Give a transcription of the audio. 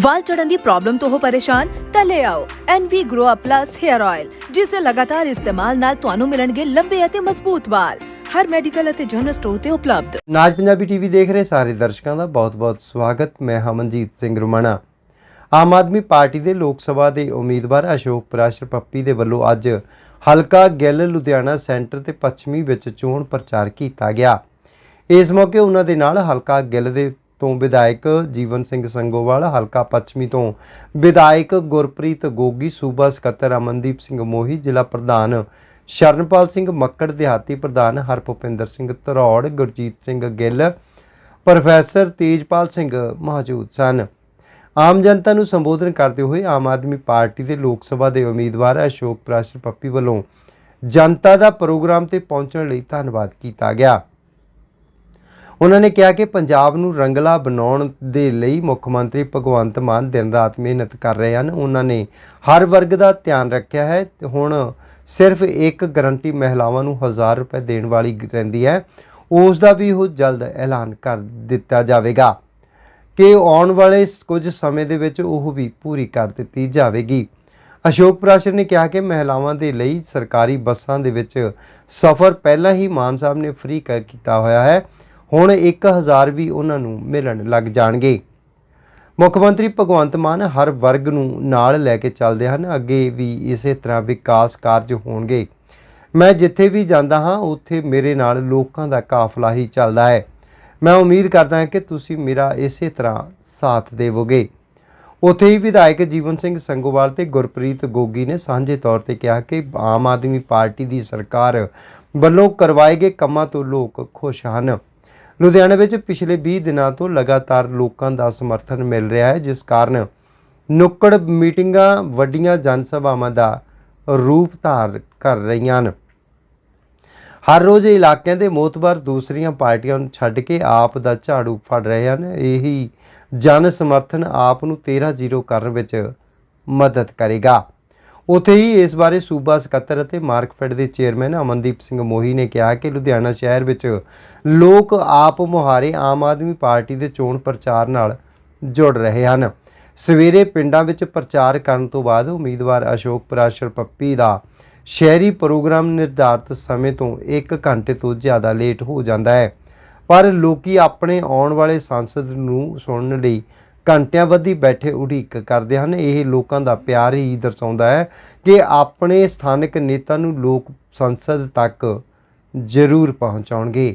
ਵਾਲ ਝੜਨ ਦੀ problem ਤੋਂ ਹੋ ਪਰੇਸ਼ਾਨ, ਤਾਂ ਲੈ ਆਓ NV Grow Up Plus Hair Oil ਜਿਸ ਦੇ ਲਗਾਤਾਰ ਇਸਤੇਮਾਲ ਨਾਲ ਤੁਹਾਨੂੰ ਮਿਲਣਗੇ ਲੰਬੇ ਅਤੇ ਮਜ਼ਬੂਤ ਵਾਲ। ਹਰ ਮੈਡੀਕਲ ਅਤੇ ਜਨਰਲ ਸਟੋਰ ਤੇ ਉਪਲਬਧ। ਨਾਜ ਪੰਜਾਬੀ ਟੀਵੀ ਦੇਖ ਰਹੇ ਸਾਰੇ ਦਰਸ਼ਕਾਂ ਦਾ ਬਹੁਤ-ਬਹੁਤ ਸਵਾਗਤ। ਮੈਂ ਹਮਨਜੀਤ ਸਿੰਘ ਰੁਮਾਣਾ। ਆਮ ਆਦਮੀ ਪਾਰਟੀ ਦੇ ਲੋਕ ਸਭਾ ਦੇ ਉਮੀਦਵਾਰ ਅਸ਼ੋਕ ਪ੍ਰਾਸ਼ਰ ਪੱਪੀ ਦੇ ਵੱਲੋਂ ਅੱਜ ਹਲਕਾ ਗਿੱਲ ਲੁਧਿਆਣਾ ਸੈਂਟਰ ਤੇ ਪੱਛਮੀ ਵਿੱਚ ਚੋਣ ਪ੍ਰਚਾਰ ਕੀਤਾ ਗਿਆ। ਇਸ ਮੌਕੇ ਉਹਨਾਂ ਦੇ ਨਾਲ ਹਲਕਾ ਗਿੱਲ ਦੇ ਤੋਂ ਵਿਧਾਇਕ ਜੀਵਨ ਸਿੰਘ ਸੰਗੋਵਾਲ, ਹਲਕਾ ਪੱਛਮੀ ਤੋਂ ਵਿਧਾਇਕ ਗੁਰਪ੍ਰੀਤ ਗੋਗੀ, ਸੂਬਾ ਸਕੱਤਰ ਅਮਨਦੀਪ ਸਿੰਘ ਮੋਹੀ, ਜ਼ਿਲ੍ਹਾ ਪ੍ਰਧਾਨ ਸ਼ਰਨਪਾਲ ਸਿੰਘ ਮੱਕੜ, ਦਿਹਾਤੀ ਪ੍ਰਧਾਨ ਹਰਭੁਪਿੰਦਰ ਸਿੰਘ ਧਰੌੜ, ਗੁਰਜੀਤ ਸਿੰਘ ਗਿੱਲ, ਪ੍ਰੋਫੈਸਰ ਤੇਜਪਾਲ ਸਿੰਘ ਮੌਜੂਦ ਸਨ। ਆਮ ਜਨਤਾ ਨੂੰ ਸੰਬੋਧਨ ਕਰਦੇ ਹੋਏ ਆਮ ਆਦਮੀ ਪਾਰਟੀ ਦੇ ਲੋਕ ਸਭਾ ਦੇ ਉਮੀਦਵਾਰ ਅਸ਼ੋਕ ਪ੍ਰਾਸ਼ਰ ਪੱਪੀ ਵੱਲੋਂ ਜਨਤਾ ਦਾ ਪ੍ਰੋਗਰਾਮ ਤੇ ਪਹੁੰਚਣ ਲਈ ਧੰਨਵਾਦ ਕੀਤਾ ਗਿਆ। ਉਹਨਾਂ ਨੇ ਕਿਹਾ ਕਿ ਪੰਜਾਬ ਨੂੰ ਰੰਗਲਾ ਬਣਾਉਣ ਦੇ ਲਈ ਮੁੱਖ ਮੰਤਰੀ ਭਗਵੰਤ ਮਾਨ ਦਿਨ ਰਾਤ ਮਿਹਨਤ ਕਰ ਰਹੇ ਹਨ। ਉਹਨਾਂ ਨੇ ਹਰ ਵਰਗ ਦਾ ਧਿਆਨ ਰੱਖਿਆ ਹੈ। ਤੇ ਹੁਣ ਸਿਰਫ ਇੱਕ ਗਰੰਟੀ ਮਹਿਲਾਵਾਂ ਨੂੰ 1000 ਰੁਪਏ ਦੇਣ ਵਾਲੀ ਰਹਿੰਦੀ ਹੈ। ਉਸ ਦਾ ਵੀ ਉਹ ਜਲਦ ਐਲਾਨ ਕਰ ਦਿੱਤਾ ਜਾਵੇਗਾ ਕਿ ਆਉਣ ਵਾਲੇ ਕੁਝ ਸਮੇਂ ਦੇ ਵਿੱਚ ਉਹ ਵੀ ਪੂਰੀ ਕਰ ਦਿੱਤੀ ਜਾਵੇਗੀ। ਅਸ਼ੋਕ ਪ੍ਰਾਸ਼ਰ ਨੇ ਕਿਹਾ ਕਿ ਮਹਿਲਾਵਾਂ ਦੇ ਲਈ ਸਰਕਾਰੀ ਬੱਸਾਂ ਦੇ ਵਿੱਚ ਸਫ਼ਰ ਪਹਿਲਾਂ ਹੀ ਮਾਨ ਸਾਹਿਬ ਨੇ ਫ੍ਰੀ ਕਰ ਕੀਤਾ ਹੋਇਆ ਹੈ। ਹੁਣ 1000 ਵੀ ਉਹਨਾਂ ਨੂੰ ਮਿਲਣ ਲੱਗ ਜਾਣਗੇ। ਮੁੱਖ ਮੰਤਰੀ ਭਗਵੰਤ ਮਾਨ ਹਰ ਵਰਗ ਨੂੰ ਨਾਲ ਲੈ ਕੇ ਚੱਲਦੇ ਹਨ। ਅੱਗੇ ਵੀ ਇਸੇ ਤਰ੍ਹਾਂ ਵਿਕਾਸ ਕਾਰਜ ਹੋਣਗੇ। ਮੈਂ ਜਿੱਥੇ ਵੀ ਜਾਂਦਾ ਹਾਂ, ਉੱਥੇ ਮੇਰੇ ਨਾਲ ਲੋਕਾਂ ਦਾ ਕਾਫਲਾ ਹੀ ਚੱਲਦਾ ਹੈ। ਮੈਂ ਉਮੀਦ ਕਰਦਾ ਹਾਂ ਕਿ ਤੁਸੀਂ ਮੇਰਾ ਇਸੇ ਤਰ੍ਹਾਂ ਸਾਥ ਦੇਵੋਗੇ। ਉੱਥੇ ਹੀ ਵਿਧਾਇਕ ਜੀਵਨ ਸਿੰਘ ਸੰਗੋਵਾਲ ਤੇ ਗੁਰਪ੍ਰੀਤ ਗੋਗੀ ਨੇ ਸਾਂਝੇ ਤੌਰ ਤੇ ਕਿਹਾ ਕਿ ਆਮ ਆਦਮੀ ਪਾਰਟੀ ਦੀ ਸਰਕਾਰ ਵੱਲੋਂ ਕਰਵਾਏ ਗਏ ਕੰਮਾਂ ਤੋਂ ਲੋਕ ਖੁਸ਼ ਹਨ। ਲੁਧਿਆਣੇ ਵਿੱਚ ਪਿਛਲੇ 20 ਦਿਨਾਂ ਤੋਂ ਲਗਾਤਾਰ ਲੋਕਾਂ ਦਾ ਸਮਰਥਨ ਮਿਲ ਰਿਹਾ ਹੈ, ਜਿਸ ਕਾਰਨ ਨੁੱਕੜ ਮੀਟਿੰਗਾਂ ਵੱਡੀਆਂ ਜਨ ਸਭਾਵਾਂ ਦਾ ਰੂਪ ਧਾਰ ਕਰ ਰਹੀਆਂ ਹਨ। ਹਰ ਰੋਜ਼ ਇਲਾਕਿਆਂ ਦੇ ਮੋਤਬਰ ਦੂਸਰੀਆਂ ਪਾਰਟੀਆਂ ਨੂੰ ਛੱਡ ਕੇ ਆਪ ਦਾ ਝਾੜੂ ਫੜ ਰਹੇ ਹਨ। ਇਹੀ ਜਨ ਸਮਰਥਨ ਆਪ ਨੂੰ 13-0 ਕਰਨ ਵਿੱਚ ਮਦਦ ਕਰੇਗਾ। ਉਥੇ ਹੀ ਇਸ ਬਾਰੇ ਸੂਬਾ ਸਕੱਤਰ ਅਤੇ ਮਾਰਕਫੈਡ ਦੇ ਚੇਅਰਮੈਨ ਅਮਨਦੀਪ ਸਿੰਘ ਮੋਹੀ ਨੇ ਕਿਹਾ ਕਿ ਲੁਧਿਆਣਾ ਸ਼ਹਿਰ ਵਿੱਚ ਲੋਕ ਆਪ ਮੁਹਾਰੇ ਆਮ ਆਦਮੀ ਪਾਰਟੀ ਦੇ ਚੋਣ ਪ੍ਰਚਾਰ ਨਾਲ ਜੁੜ ਰਹੇ ਹਨ। ਸਵੇਰੇ ਪਿੰਡਾਂ ਵਿੱਚ ਪ੍ਰਚਾਰ ਕਰਨ ਤੋਂ ਬਾਅਦ ਉਮੀਦਵਾਰ ਅਸ਼ੋਕ ਪ੍ਰਾਸ਼ਰ ਪੱਪੀ ਦਾ ਸ਼ਹਿਰੀ ਪ੍ਰੋਗਰਾਮ ਨਿਰਧਾਰਤ ਸਮੇਂ ਤੋਂ 1 ਘੰਟੇ ਤੋਂ ਜ਼ਿਆਦਾ ਲੇਟ ਹੋ ਜਾਂਦਾ ਹੈ। ਪਰ ਲੋਕੀ ਆਪਣੇ ਆਉਣ ਵਾਲੇ ਸੰਸਦ ਨੂੰ ਸੁਣਨ ਲਈ ਘੰਟਿਆਂ ਬੱਧੀ ਬੈਠੇ ਉਡੀਕ ਕਰਦੇ ਹਨ। ਇਹ ਲੋਕਾਂ ਦਾ ਪਿਆਰ ਹੀ ਦਰਸਾਉਂਦਾ ਹੈ ਕਿ ਆਪਣੇ ਸਥਾਨਕ ਨੇਤਾ ਨੂੰ ਲੋਕ ਸੰਸਦ ਤੱਕ ਜ਼ਰੂਰ ਪਹੁੰਚਾਉਣਗੇ।